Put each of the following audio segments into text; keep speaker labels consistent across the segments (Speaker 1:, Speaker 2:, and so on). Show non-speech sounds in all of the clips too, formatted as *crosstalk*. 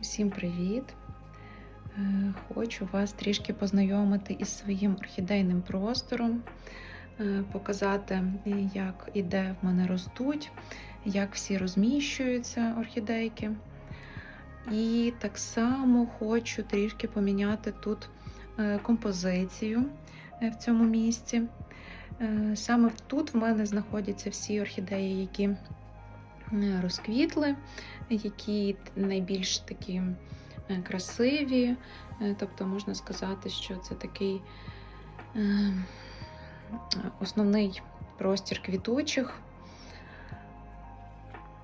Speaker 1: Всім привіт! Е, Хочу вас трішки познайомити із своїм орхідейним простором, е, показати, як і де в мене ростуть, як всі розміщуються орхідейки. І так само хочу трішки поміняти тут е, композицію в цьому місці. Саме тут в мене знаходяться всі орхідеї, які розквітли, які найбільш такі е, красиві. Е, Тобто можна сказати, що це такий е, основний простір квітучих.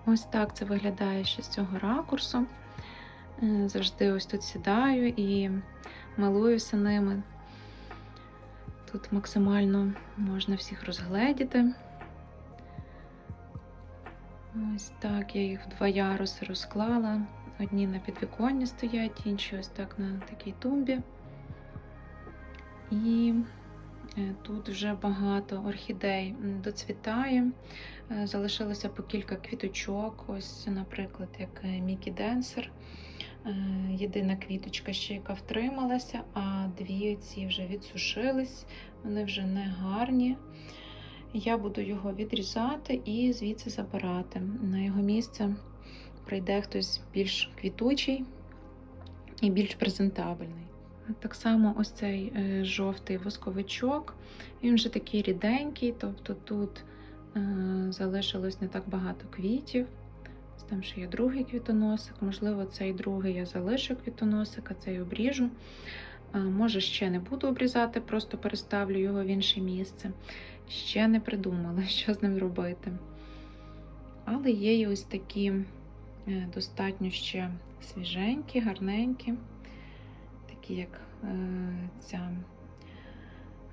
Speaker 1: Ось так це виглядає ще з цього ракурсу. Завжди ось тут сідаю і милуюся ними. Тут максимально можна всіх розгледіти. Ось так я їх в два яруси розклала. Одні на підвіконні стоять, інші ось так на такій тумбі. І е, тут вже багато орхідей доцвітає. Е, Залишилося по кілька квіточок. Ось, наприклад, як е, Мікі Денсер. Єдина квіточка ще, яка втрималася, а дві ці вже відсушились, вони вже не гарні. Я буду його відрізати і звідси забирати. На його місце прийде хтось більш квітучий і більш презентабельний. Так само ось цей е, жовтий восковичок, він вже такий ріденький, тобто тут е, залишилось не так багато квітів. Там ще є другий квітоносик, можливо, цей другий я залишу квітоносик, а цей обріжу. Е, Може, ще не буду обрізати, просто переставлю його в інше місце. Ще не придумала, *laughs* що з ним робити. Але є і ось такі е, достатньо ще свіженькі, гарненькі, такі як е, ця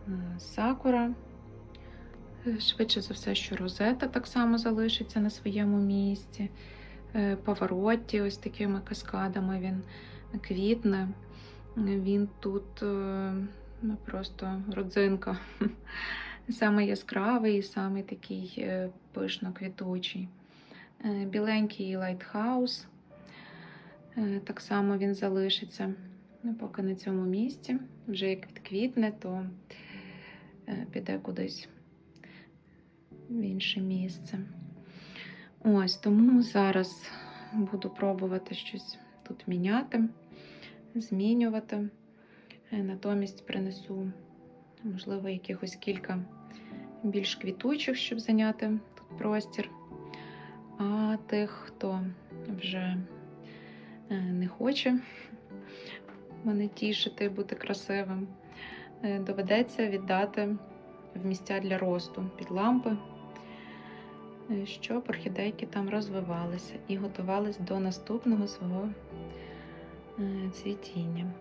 Speaker 1: е, сакура. Швидше за все, що розета так само залишиться на своєму місці. Поворотті, ось такими каскадами він квітне. Він тут ну, просто родзинка. *laughs* Саме яскравий, і саме такий е, пишно квітучий. Е, Біленький лайтхаус. Е, Так само він залишиться ну, поки на цьому місці. Вже як відквітне, то піде кудись в інше місце. Ось тому зараз буду пробувати щось тут міняти, змінювати. Натомість принесу, можливо, якихось кілька більш квітучих, щоб зайняти тут простір. А тих, хто вже е, не хоче мене тішити, бути красивим, е, доведеться віддати в місця для росту під лампи, е, щоб орхідейки там розвивалися і готувались до наступного свого цвітіння.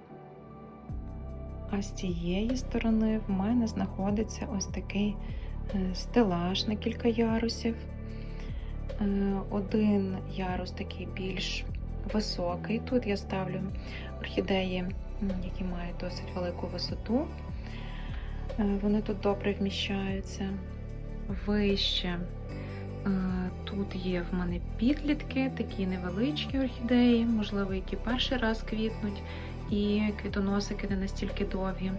Speaker 1: А з цієї сторони в мене знаходиться ось такий е, стелаж на кілька ярусів. Е, Один ярус такий більш високий. Тут я ставлю орхідеї, які мають досить велику висоту. Е, Вони тут добре вміщаються. Вище тут є в мене підлітки, такі невеличкі орхідеї, можливо, які перший раз квітнуть, і квітоносики не настільки довгі.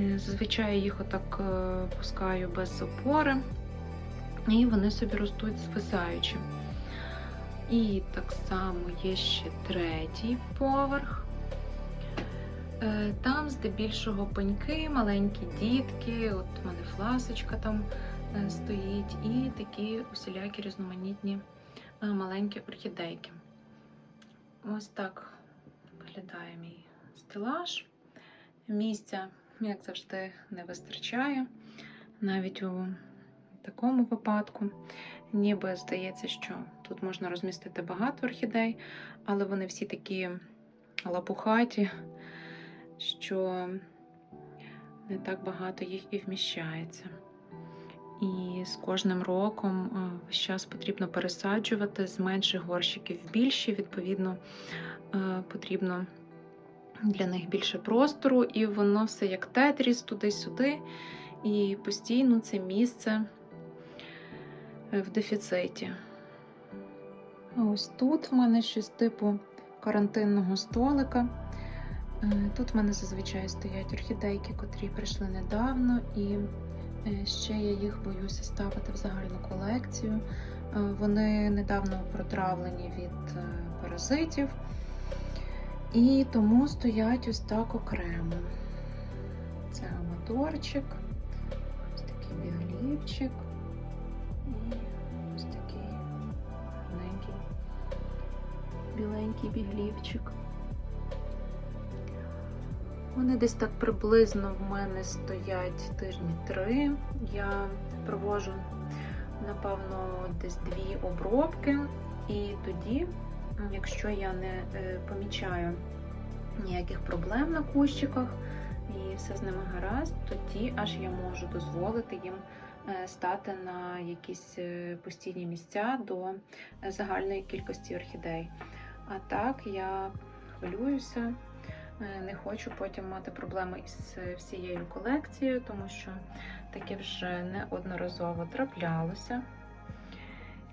Speaker 1: Е, Зазвичай їх отак е, пускаю без опори, і вони собі ростуть звисаючи. І так само є ще третій поверх. Е, Там здебільшого пеньки, маленькі дітки, от у мене фласочка там стоїть, і такі усілякі різноманітні маленькі орхідейки. Ось так виглядає мій стелаж. Місця, як завжди, не вистачає. Навіть у такому випадку. Ніби здається, що тут можна розмістити багато орхідей, але вони всі такі лапухаті, що не так багато їх і вміщається. І з кожним роком весь час потрібно пересаджувати з менших горщиків в більші, відповідно, потрібно для них більше простору, і воно все як тетріс туди-сюди. І постійно це місце в дефіциті. Ось тут в мене щось типу карантинного столика. Е, Тут в мене зазвичай стоять орхідейки, котрі прийшли недавно, і е, ще я їх боюся ставити в загальну колекцію. Е, Вони недавно протравлені від е, паразитів, і тому стоять ось так окремо. Це аматорчик, ось такий біглівчик і ось такий гарненький біленький біглівчик. Вони десь так приблизно в мене стоять тижні три. Я провожу, напевно, десь дві обробки, і тоді, якщо я не е, помічаю ніяких проблем на кущиках і все з ними гаразд, тоді аж я можу дозволити їм е, стати на якісь е, постійні місця до загальної кількості орхідей. А так я хвилююся, не хочу потім мати проблеми із всією колекцією, тому що таке вже неодноразово траплялося.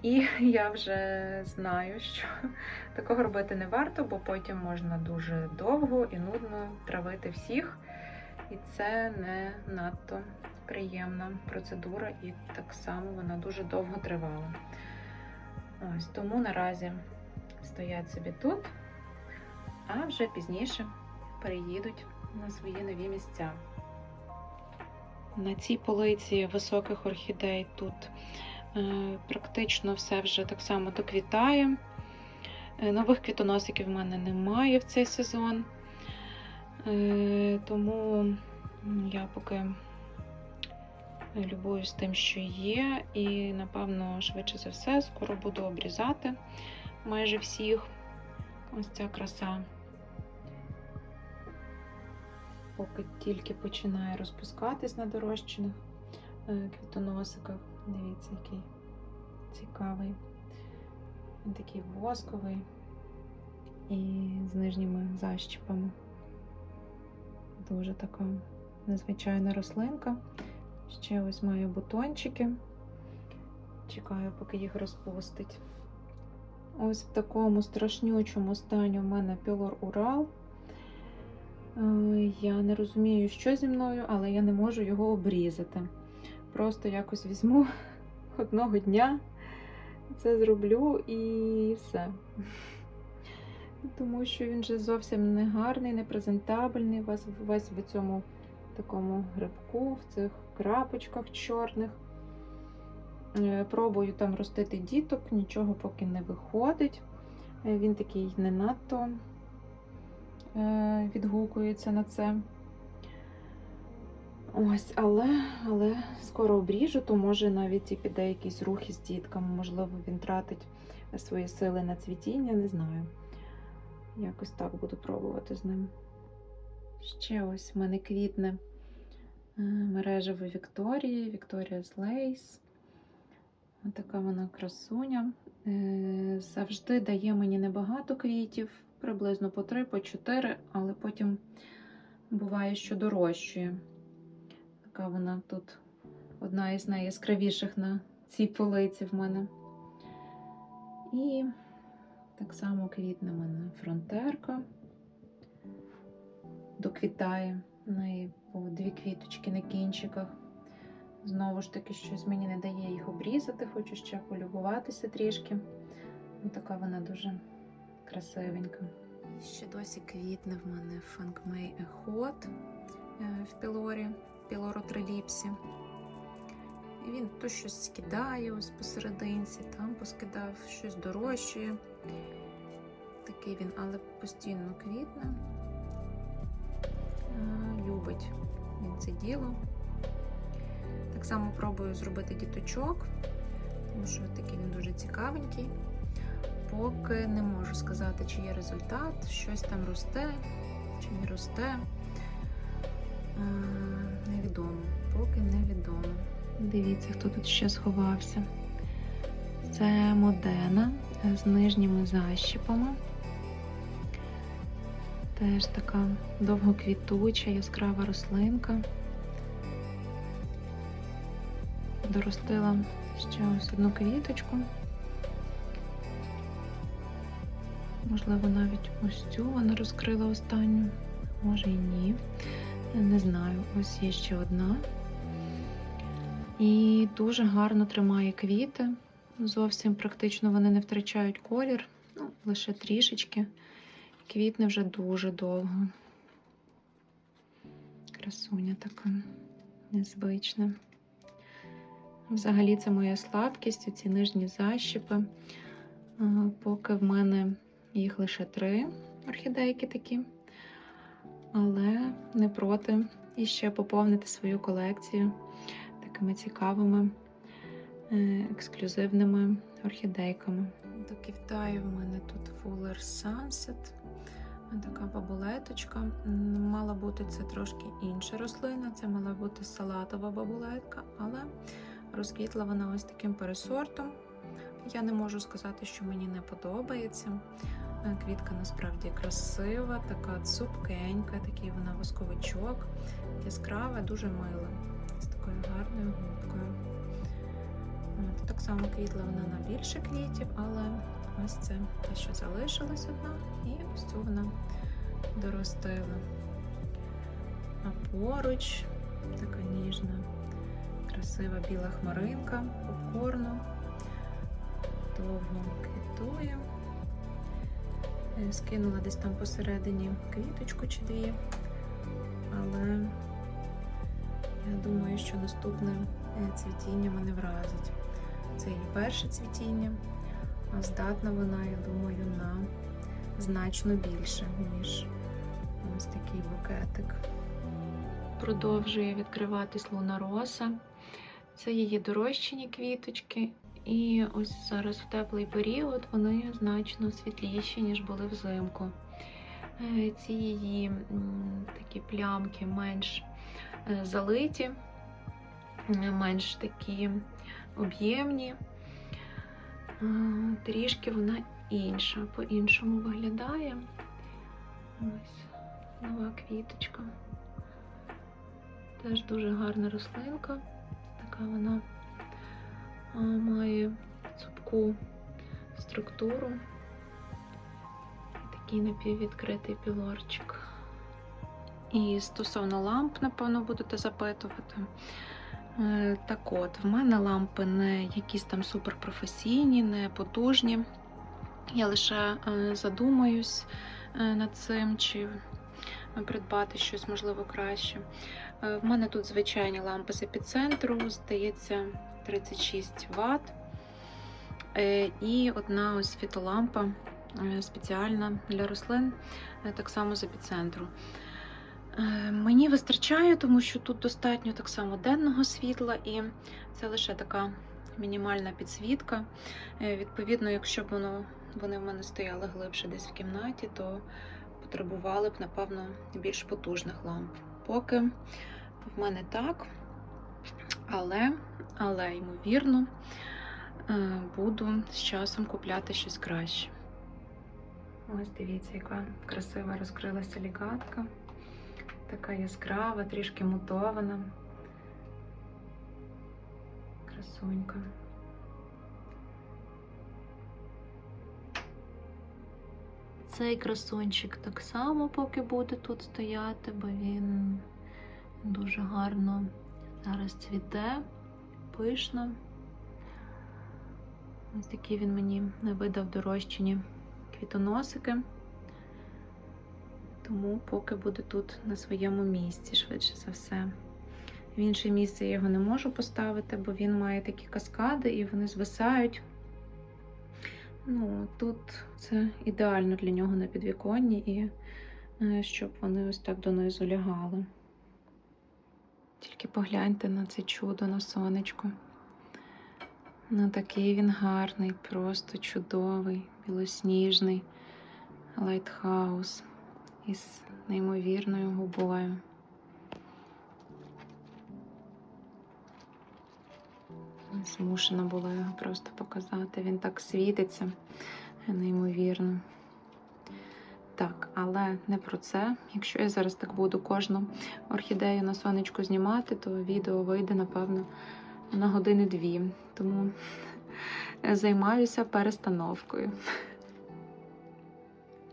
Speaker 1: І *laughs* я вже знаю, що *laughs* такого робити не варто, бо потім можна дуже довго і нудно травити всіх. І це не надто приємна процедура, і так само вона дуже довго тривала. Ось тому наразі стоять собі тут, а вже пізніше переїдуть на свої нові місця. На цій полиці високих орхідей тут практично все вже так само доквітає. Е, Нових квітоносиків в мене немає в цей сезон. Е, Тому я поки любуюсь тим, що є, і, напевно, швидше за все, скоро буду обрізати майже всіх. Ось ця краса. Поки тільки починає розпускатись на дорощених е, квітоносиках. Дивіться, який цікавий. Він такий восковий і з нижніми защіпами. Дуже така незвичайна рослинка. Ще ось маю бутончики. Чекаю, поки їх розпустить. Ось в такому страшнючому стані у мене пілор Урал. Е, Я не розумію, що зі мною, але я не можу його обрізати. Просто якось візьму *laughs* одного дня, це зроблю і все. Тому що він же зовсім не гарний, не презентабельний. Весь, весь в цьому такому грибку, в цих крапочках чорних. Е, Пробую там ростити діток, нічого поки не виходить. Е, Він такий не надто е, відгукується на це. Ось, але, але скоро обріжу, то може навіть і піде якийсь рух із дітками. Можливо, він тратить свої сили на цвітіння, не знаю. Якось так буду пробувати з ним. Ще ось в мене квітне е, мережево Вікторії, Вікторія Слейс. Така вона красуня. Е, Завжди дає мені небагато квітів, приблизно по 3, по 4, але потім буває, що дорожчує. Така вона тут одна із найяскравіших на цій полиці в мене. І так само квітне в мене фронтерка. Доквітає. В неї по дві квіточки на кінчиках. Знову ж таки, щось мені не дає їх обрізати, хочу ще полюбуватися трішки. Ну, така вона дуже красивенька. Ще досі квітне в мене Фанкмей Ехот в пілорі, пілоротриліпсі. І він то щось скидає ось посерединці, там поскидав, щось дорожчує. Такий він, але постійно квітне. Е, Любить він це діло. Так само пробую зробити діточок, тому що такий він дуже цікавенький. Поки не можу сказати, чи є результат, щось там росте, чи не росте. Невідомо, поки невідомо. Дивіться, хто тут ще сховався. Це Модена з нижніми защіпами. Теж така довгоквітуча, яскрава рослинка. Доростила ще ось одну квіточку. Можливо, навіть ось цю вона розкрила останню. Може і ні. Не знаю. Ось є ще одна. І дуже гарно тримає квіти. Зовсім практично вони не втрачають колір, ну, лише трішечки. Квітне вже дуже довго. Красуня така незвична. Взагалі, це моя слабкість, ці нижні защіпи. Поки в мене їх лише три орхідейки такі, але не проти іще поповнити свою колекцію такими цікавими, е, ексклюзивними орхідейками. До Китаю в мене тут Fuller Sunset. Така бабулеточка. Мала бути це трошки інша рослина, це мала бути салатова бабулетка, але розквітла вона ось таким пересортом. Я не можу сказати, що мені не подобається. Квітка насправді красива, така цупкенька, такий вона восковичок, яскрава, дуже мила, з такою гарною губкою. Так само квітла вона на більше квітів, але ось це те, що залишилась одна, і ось цю вона доростила. А поруч така ніжна, красива біла хмаринка попкорну, довго квітує. Е, Скинула десь там посередині квіточку чи дві, але я думаю, що наступне е, цвітіння мене вразить. Це її перше цвітіння, а здатна вона, я думаю, на значно більше, ніж ось такий букетик. Продовжує відкриватись луна роса. Це її дорощені квіточки. І ось зараз в теплий період вони значно світліші, ніж були взимку. Е, Ці її такі плямки менш е, залиті, е, менш такі об'ємні. Трішки вона інша, по-іншому виглядає. Ось нова квіточка. Теж дуже гарна рослинка. Така вона має цупку структуру. Такий напіввідкритий пілорчик. І стосовно ламп, напевно, будете запитувати. Е, Так от, в мене лампи не якісь там суперпрофесійні, не потужні. Я лише е, задумаюсь е, над цим, чи придбати щось можливо краще. В мене тут звичайні лампи з епіцентру, здається, 36 Вт. Е, І одна ось фітолампа е, спеціальна для рослин, е, так само з епіцентру. Мені вистачає, тому що тут достатньо так само денного світла, і це лише така мінімальна підсвітка. Відповідно, якщо б воно, вони в мене стояли глибше десь в кімнаті, то потребували б, напевно, більш потужних ламп. Поки в мене так, але, але ймовірно, е, буду з часом купляти щось краще. Ось дивіться, яка красива розкрилася лікатка. Така яскрава, трішки мутована. Красунька. Цей красунчик так само поки буде тут стояти, бо він дуже гарно зараз цвіте, пишно. Ось такі він мені видав дорощені квітоносики. Тому поки буде тут на своєму місці, швидше за все. В інше місце я його не можу поставити, бо він має такі каскади і вони звисають. Ну, тут це ідеально для нього на підвіконні і е, щоб вони ось так донизу лягали. Тільки погляньте на це чудо на сонечку. Ну, такий він гарний, просто чудовий, білосніжний лайтхаус із неймовірною губою. Змушена була його просто показати. Він так світиться неймовірно. Так, але не про це. Якщо я зараз так буду кожну орхідею на сонечку знімати, то відео вийде, напевно, на години дві. Тому займаюся перестановкою.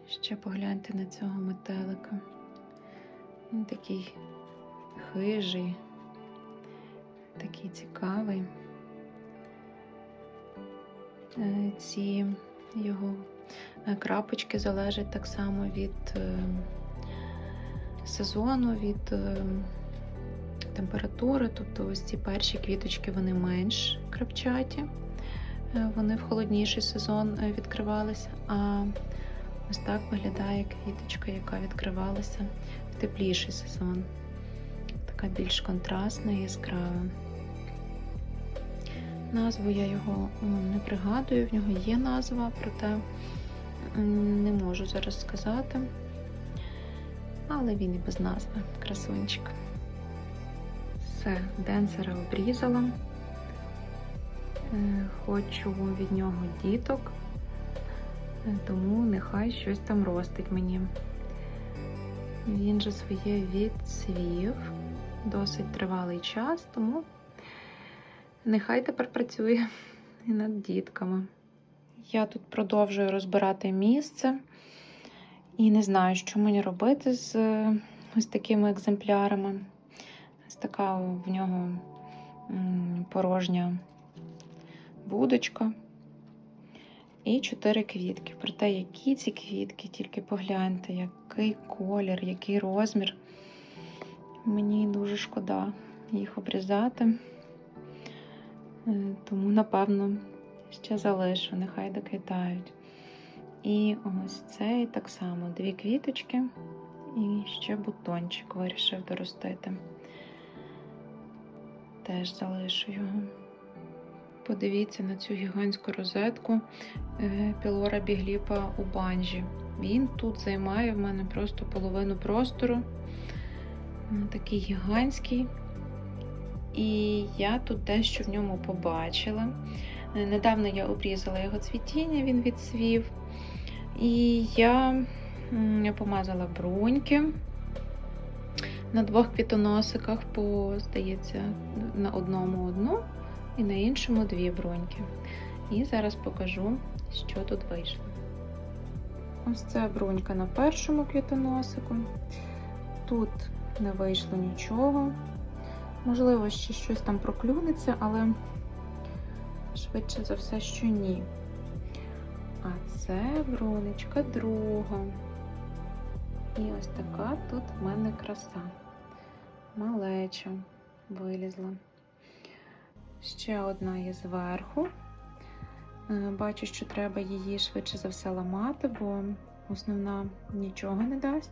Speaker 1: Ще погляньте на цього метелика. Він такий хижий, такий цікавий. Е, Ці його крапочки залежать так само від е, сезону, від е, температури. Тобто ось ці перші квіточки вони менш крапчаті, Е, вони в холодніший сезон відкривалися. А ось так виглядає квіточка, яка відкривалася в тепліший сезон. Така більш контрастна і яскрава. Назву я його не пригадую, в нього є назва, проте не можу зараз сказати. Але він і без назви, красунчик. Все, денсера обрізала. Е, Хочу від нього діток, е, тому нехай щось там ростить мені. Він же своє відцвів досить тривалий час, тому нехай тепер працює і над дітками. Я тут продовжую розбирати місце і не знаю, що мені робити з ось такими екземплярами. Ось така в нього порожня будочка і чотири квітки. Проте, які ці квітки, тільки погляньте, який колір, який розмір. Мені дуже шкода їх обрізати. Е, Тому, напевно, ще залишу, нехай доквітають. І ось цей так само дві квіточки і ще бутончик вирішив доростити. Теж залишу його. Подивіться на цю гігантську розетку е, пілора бігліпа у банжі. Він тут займає в мене просто половину простору. Такий гігантський. І я тут дещо в ньому побачила. Е, Недавно я обрізала його цвітіння, він відсвів. І я помазала бруньки на двох квітоносиках, по, здається, на одному одну і на іншому дві бруньки. І зараз покажу, що тут вийшло. Ось це брунька на першому квітоносику. Тут не вийшло нічого. Можливо, ще щось там проклюнеться, але швидше за все, що ні. А це брунечка друга. І ось така тут в мене краса. Малеча вилізла. Ще одна є зверху. Е, Бачу, що треба її швидше за все ламати, бо основна нічого не дасть.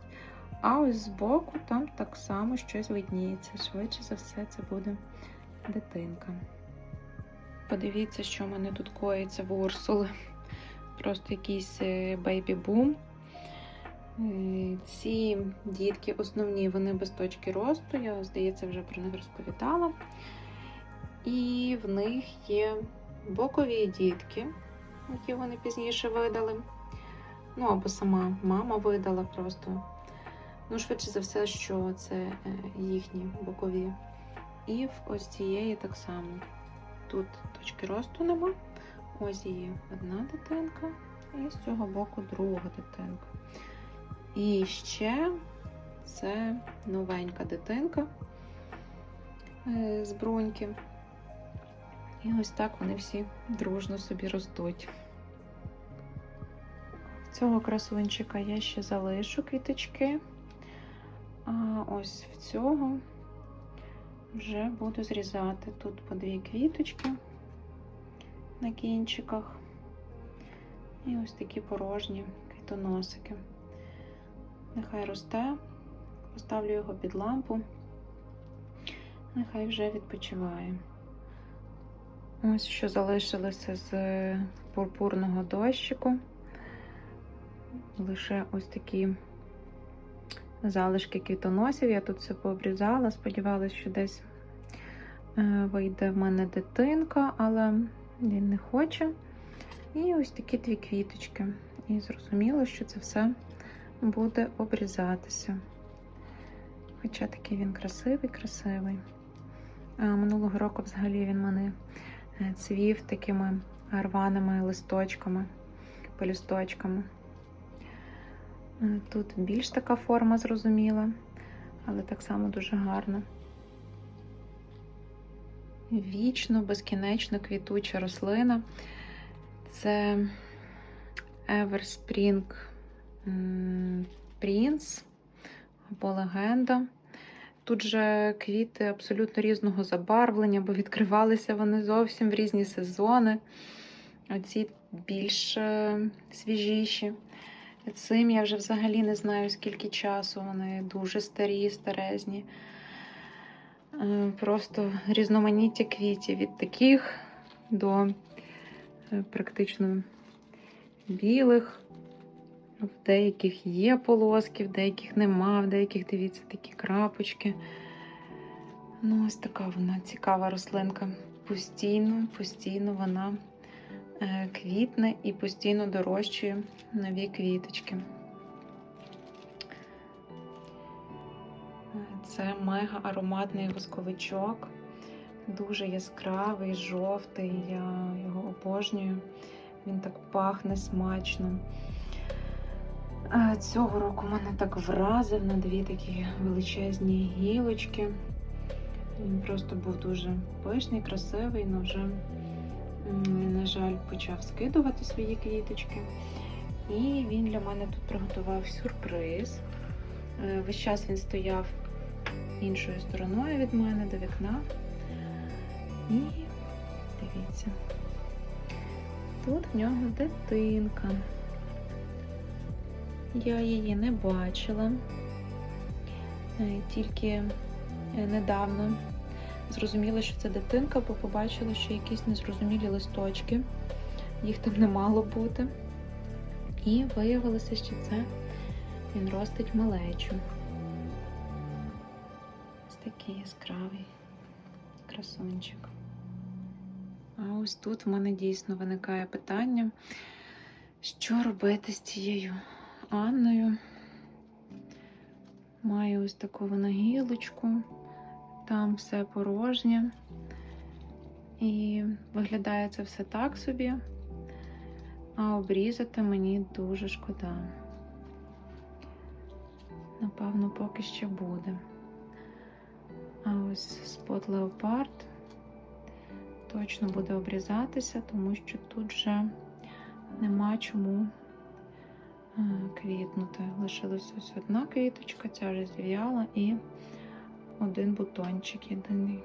Speaker 1: А ось збоку там так само щось видніється. Швидше за все, це буде дитинка. Подивіться, що в мене тут коїться в Урсули. Просто якийсь бейбі-бум. Е, Ці дітки основні, вони без точки росту. Я, здається, вже про них розповідала. І в них є бокові дітки, які вони пізніше видали. Ну, або сама мама видала просто. Ну, швидше за все, що це е, їхні бокові. І в ось цієї так само. Тут точки росту нема. Ось її одна дитинка, і з цього боку друга дитинка. І ще це новенька дитинка е, з бруньки. І ось так вони всі дружно собі ростуть. Цього красунчика я ще залишу квіточки. А ось в цього вже буду зрізати. Тут по дві квіточки на кінчиках. І ось такі порожні квітоносики. Нехай росте, поставлю його під лампу, нехай вже відпочиває. Ось що залишилося з пурпурного дощику. Лише ось такі залишки квітоносів. Я тут все пообрізала. Сподівалася, що десь вийде в мене дитинка, але він не хоче. І ось такі дві квіточки. І зрозуміло, що це все буде обрізатися. Хоча такий він красивий, красивий. Минулого року взагалі він мене е, цвів такими рваними листочками, пелюсточками. Е, Тут більш така форма зрозуміла, але так само дуже гарна. Вічно, безкінечно квітуча рослина. Це Everspring Prince або легенда. Тут же квіти абсолютно різного забарвлення, бо відкривалися вони зовсім в різні сезони. Оці більш е, свіжіші. Цим я вже взагалі не знаю, скільки часу. Вони дуже старі, старезні. Е, Просто різноманіття квітів від таких до е, практично білих. В деяких є полоски, в деяких нема, в деяких, дивіться, такі крапочки. Ну, ось така вона цікава рослинка. Постійно, постійно вона е, квітне і постійно дорощує нові квіточки. Це мега ароматний восковичок, дуже яскравий, жовтий. Я його обожнюю. Він так пахне смачно. Цього року мене так вразив на дві такі величезні гілочки. Він просто був дуже пишний, красивий, але вже, на жаль, почав скидувати свої квіточки. І він для мене тут приготував сюрприз. Е, Весь час він стояв іншою стороною від мене до вікна. І дивіться, тут в нього дитинка. Я її не бачила, Е, тільки е, недавно зрозуміла, що це дитинка, бо побачила, що якісь незрозумілі листочки, їх там не мало бути. І виявилося, що це він ростить малечу. Такий яскравий красунчик. А ось тут в мене дійсно виникає питання, що робити з цією Анною. Маю ось таку вона гілочку, там все порожнє. І виглядає це все так собі, а обрізати мені дуже шкода. Напевно, поки ще буде. А ось спот леопард точно буде обрізатися, тому що тут вже нема чому е, квітнути. Лишилась ось одна квіточка, ця вже зів'яла, і один бутончик єдиний.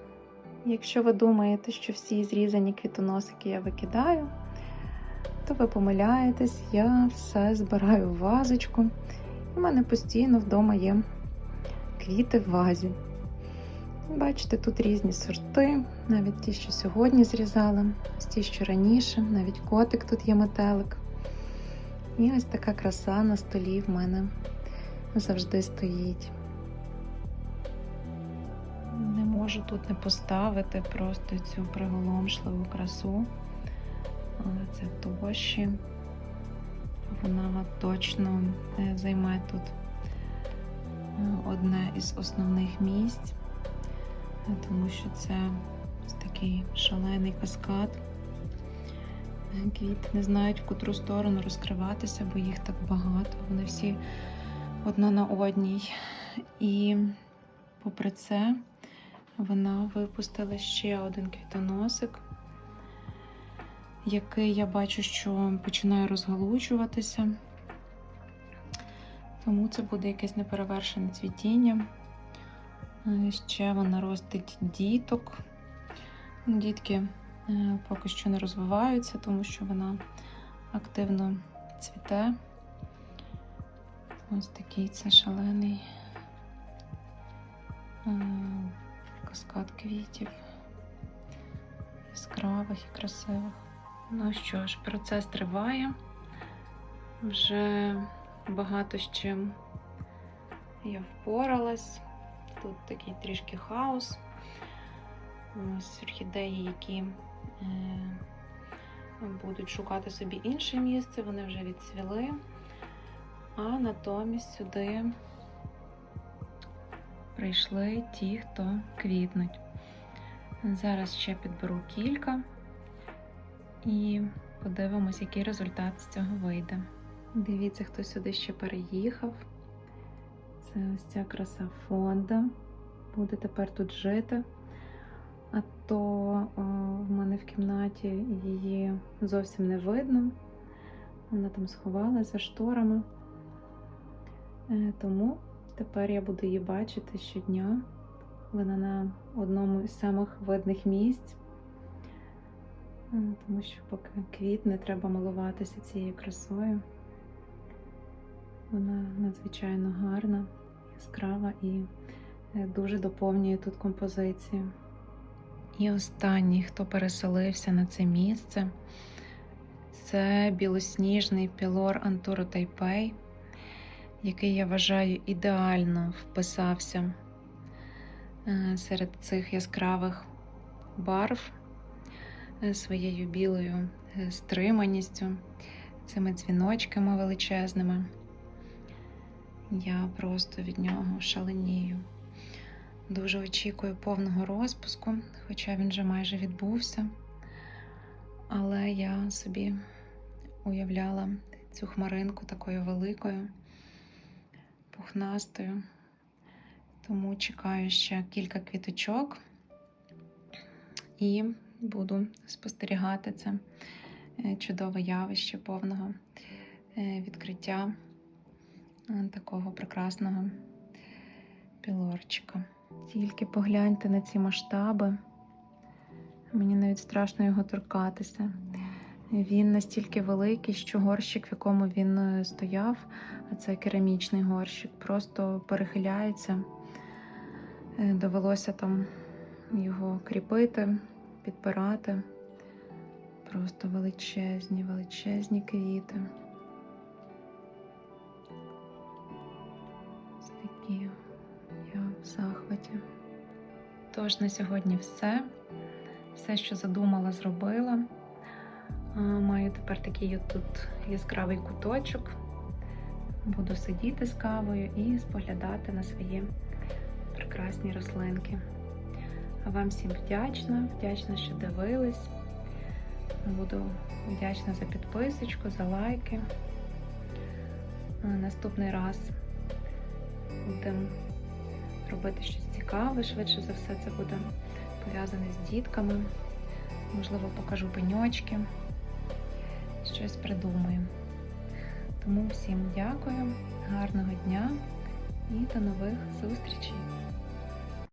Speaker 1: Якщо ви думаєте, що всі зрізані квітоносики я викидаю, то ви помиляєтесь, я все збираю в вазочку. У мене постійно вдома є квіти в вазі. Бачите, тут різні сорти, навіть ті, що сьогодні зрізала, ось ті, що раніше, навіть котик тут є метелик. І ось така краса на столі в мене завжди стоїть. Не можу тут не поставити просто цю приголомшливу красу. Але це тощі. Вона точно е, займе тут е, одне із основних місць, тому що це такий шалений каскад. Квіти не знають, в котру сторону розкриватися, бо їх так багато. Вони всі одна на одній. І попри це вона випустила ще один квітоносик, який я бачу, що починає розгалучуватися. Тому це буде якесь неперевершене цвітіння. Е, Ще вона ростить діток. Дітки е, поки що не розвиваються, тому що вона активно цвіте. Ось такий це шалений е, каскад квітів, яскравих і красивих. Ну що ж, процес триває. Вже багато з чим я впоралась. Тут такий трішки хаос. Ось орхідеї, які е, будуть шукати собі інше місце, вони вже відцвіли. А натомість сюди прийшли ті, хто квітнуть. Зараз ще підберу кілька і подивимось, який результат з цього вийде. Дивіться, хто сюди ще переїхав. Це ось ця краса фонда. Буде тепер тут жити. А то о, в мене в кімнаті її зовсім не видно. Вона там сховалася за шторами. Е, Тому тепер я буду її бачити щодня. Вона на одному з самих видних місць. Е, Тому що поки квітне, треба милуватися цією красою. Вона надзвичайно гарна, яскрава і е, дуже доповнює тут композицію. І останній, хто переселився на це місце, це білосніжний пілор Антуру Тайпей, який я вважаю ідеально вписався е, серед цих яскравих барв е, своєю білою стриманістю, цими дзвіночками величезними. Я просто від нього шаленію. Дуже очікую повного розпуску, хоча він вже майже відбувся. Але я собі уявляла цю хмаринку такою великою, пухнастою. Тому чекаю ще кілька квіточок і буду спостерігати це е, чудове явище повного е, відкриття такого прекрасного пілорчика. Тільки погляньте на ці масштаби. Мені навіть страшно його торкатися. Він настільки великий, що горщик, в якому він е, стояв, а це керамічний горщик, просто перехиляється. Е, Довелося там його кріпити, підпирати. Просто величезні, величезні квіти. Такі я в захваті. Тож на сьогодні все. Все, що задумала, зробила. Маю тепер такий тут яскравий куточок. Буду сидіти з кавою і споглядати на свої прекрасні рослинки. А вам всім вдячна, вдячна, що дивились. Буду вдячна за підписочку, за лайки. Наступний раз будемо робити щось цікаве. Швидше за все, це буде пов'язане з дітками. Можливо, покажу пеньочки. Щось придумаю. Тому всім дякую, гарного дня і до нових зустрічей!